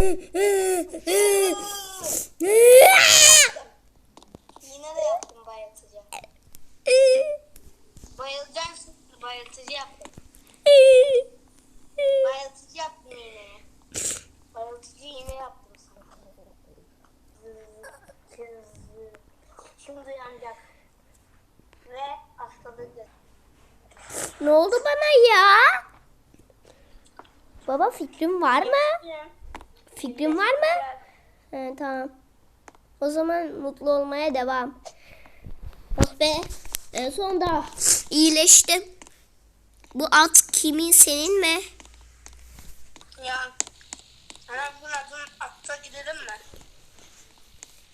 Yine de yaptım bayıltıcı. Bayılacaksın. Bayıltıcı yaptım. Bayıltıcı yaptım yine. Bayıltıcı yine yaptım sana. Şimdi uyanacak. Ve hastalığı Ne oldu bana ya? Baba fikrin var mı? Fikrin var mı? He, tamam. O zaman mutlu olmaya devam. Oh be. En sonunda iyileştim. Bu at kimin senin mi? Ya. Ana bugün adın atta gidelim mi?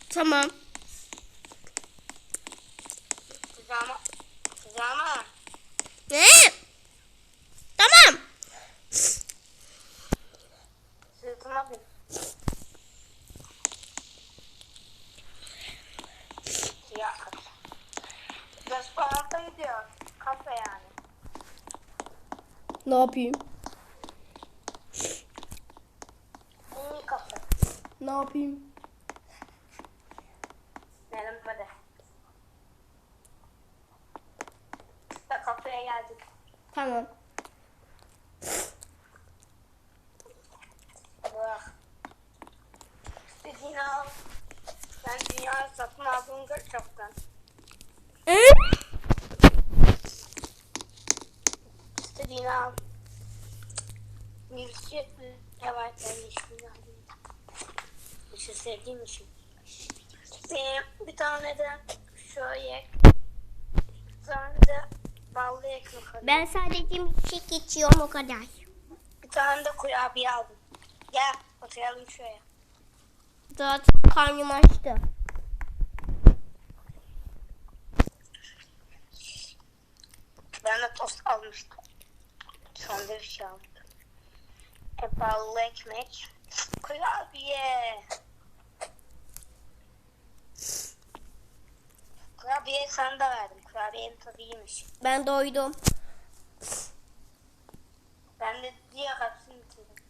Tamam. Kucağıma. Kucağıma. Ne? Ne yapayım? Ne yapayım? Hadi. İşte kafeye geldik. Tamam. Bırak. İstediğini al. Ben dünyayı satın aldım çoktan. İstediğini al. Milkshake mi? Evet ben yeşilini alayım. Yeşil sevdiğim için. Benim bir tane de şöyle bir tane de ballı ekmek alayım. Ben sadece bir şey geçiyorum o kadar. Bir tane de kurabiye aldım. Gel oturalım şuraya. Zaten karnım açtı. Ben de tost almıştım. Sandviç aldım. E, ballı ekmek. Kurabiye. Kurabiye sana da verdim. Kurabiyenin tadı iyiymiş. Ben doydum. Ben de diğer hepsini bitirdim.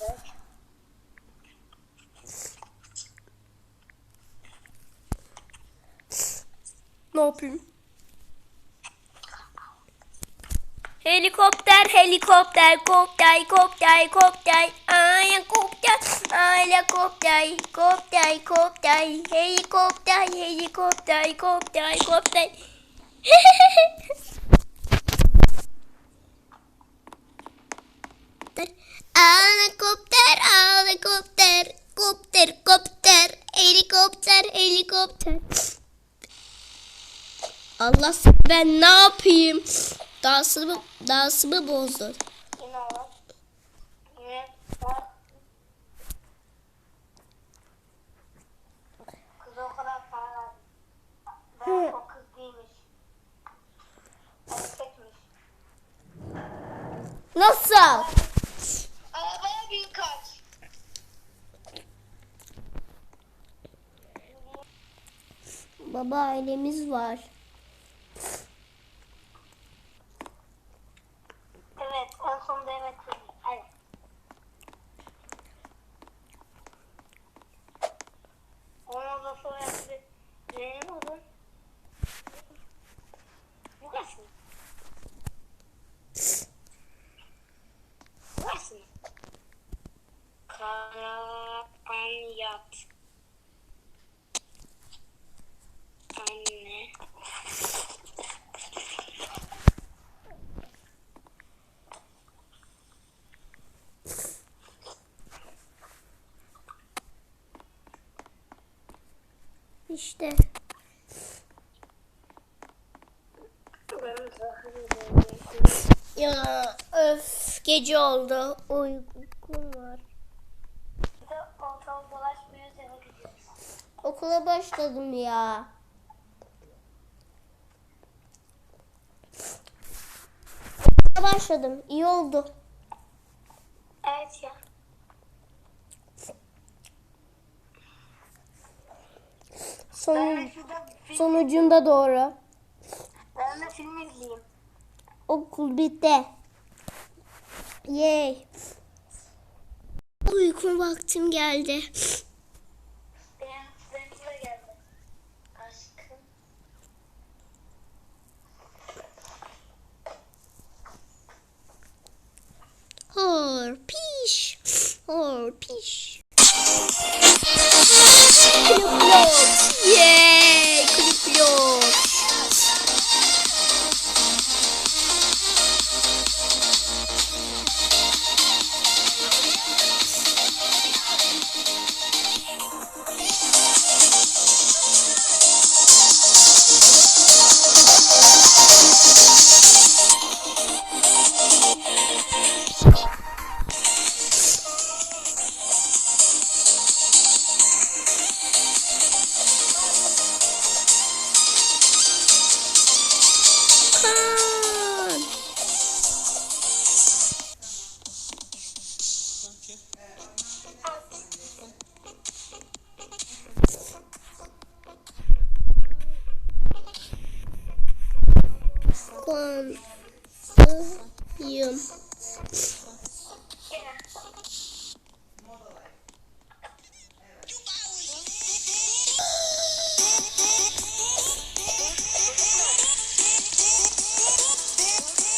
Evet. Ne yapayım? Helikopter, helikopter, kopter, kopter, kopter, ay kopter, ay kopter, kopter, kopter, helikopter, helikopter, kopter, kopter. Helikopter, helikopter, kopter, kopter, helikopter, helikopter. Allah ben ne yapayım? Dansımı, dansımı bozdun. Nasıl? Arabaya bin kaç. Baba ailemiz var. Evet, en sonunda evet dedim. Evet. Ondan sonra bir benim olur. Burası mı? Burası mı? Karapanyat. Anne. İşte. Ya öf gece oldu. Uykum var. Okula başladım ya. Okula başladım. İyi oldu. Evet ya. Son, sonucunda doğru. ben de film izleyeyim. Okul bitti. Yay. uyku vaktim geldi. Benim, benim de geldi. Aşkım. Hor piş. Yeah.